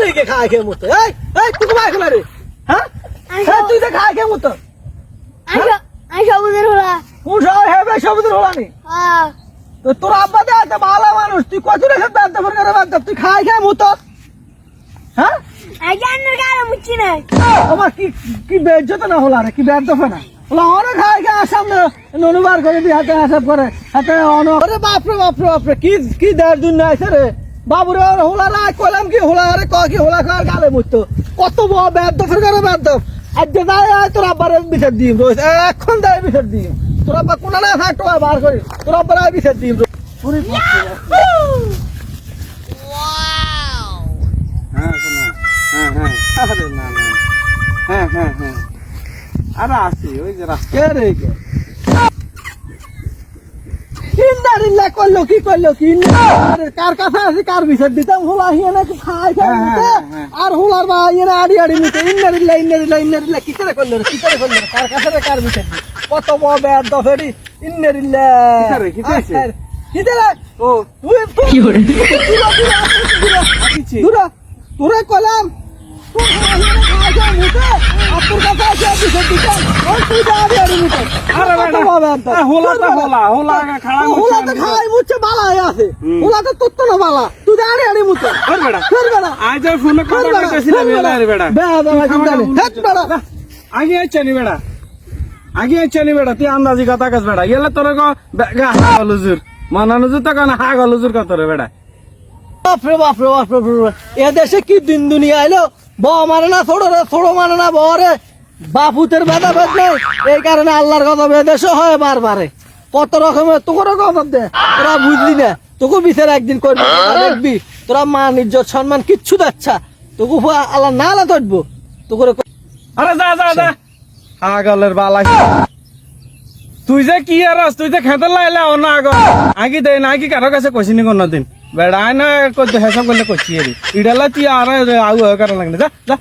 রে কে খায় খেয়ে মতো এই এই তুই কমাই খেলা রে? হ্যাঁ? হ্যাঁ তুই যে খায় খেয়ে মতো আমি সব- সবুজের হলা। কোন সব হেবে সবুদের হলানি? হ্যাঁ। তো তোর আব্বা দে এত ভালো মানুষ। তুই কত রেখে বাদ দে করে বাদ তুই খায় খেয়ে মতো হ্যাঁ? আমি জানি কারও মুচ্ছি নাই আমার কি কি বেজ্জত না হলা রে কি দফে না। হলা অনেক খায় খেয়ে সামনে ননুবার করে দি হাতে হাসাব করে। হাতে অন আরে বাপরে বাপরে কি কি দেড় দিন আছে রে। বাবুরে হোলা রা কইলাম কি হোলা রে ক কি হোলা খাওয়ার গালে মুতো কত বড় বেদ দফের করে বেদ দফ আজ দায় আয় তোর আব্বার বিচার দিম রোজ। এখন দায় বিচার দিম। তোর আব্বা কোন না টোয়া বার করি। তোর আব্বার আয় বিচার দিম। হ্যাঁ হ্যাঁ হ্যাঁ আরে না না হ্যাঁ। হ্যাঁ হ্যাঁ আরে আসি ওই যে রাস্তা। রে ইন্দারিল্লা করল কি করল কি কার কাছে আছে কার বিচার দিতাম হোলা হিয়া নাকি খাই হ্যাঁ। হ্যাঁ, হ্যাঁ। আর হোলার বা ইয়ে আড়ি আড়ি নিতে ইন্দারিল্লা ইন্দারিল্লা ইন্দারিল্লা কি করে করল কি করে করল কার কাছে কার বিচার কত বড় ব্যাট দফেরি ইন্দারিল্লা কি করে, কি কইছে? ও তুই কি করে তোরে কলাম তোর হোলা নিতে আর তোর কাছে আছে বিচার দিতাম ওই তুই যা আড়ি আড়ি নিতে আরে বেটা। আরে হোলা তো হোলা হোলা খাড়া ওলা তো খাই মুচ্ছে বালা আছে হুম। ওলা তো বালা তুই তো নি বেটা তুই আন্দাজি কথা কাজ এলা তোর গো তো কানা হাগলুজুর কত রে বাপরে বাপরে বাপরে বাপরে এ দেশে কি দিন দুনিয়া আইলো? ব মানে না ছোড়ো রে ছোড়ো মানে না বরে বাপুতের বেদা বেদ নেই। এই কারণে আল্লাহর কথা বেদেশও হয় বারবারে। কত রকমের তোকে কথা দে। তোরা বুঝলি না? তোকে বিচার একদিন করবি। তোরা দেখবি। তোরা মান ইজ্জত সম্মান কিচ্ছু দেখছা তোকে আল্লাহ না আল্লাহ ধরবো। তোকে আরে যা যা যা। আগলের বালা। তুই যে কি আর তুই যে খেতে লাইলা অন্য আগল আগে দেয় না আগে কারও কাছে কইছিনি কোন দিন বেড়ায় না হেসব করলে করছি এরি ইডালা তুই আর আউ কারণ লাগে যা যা।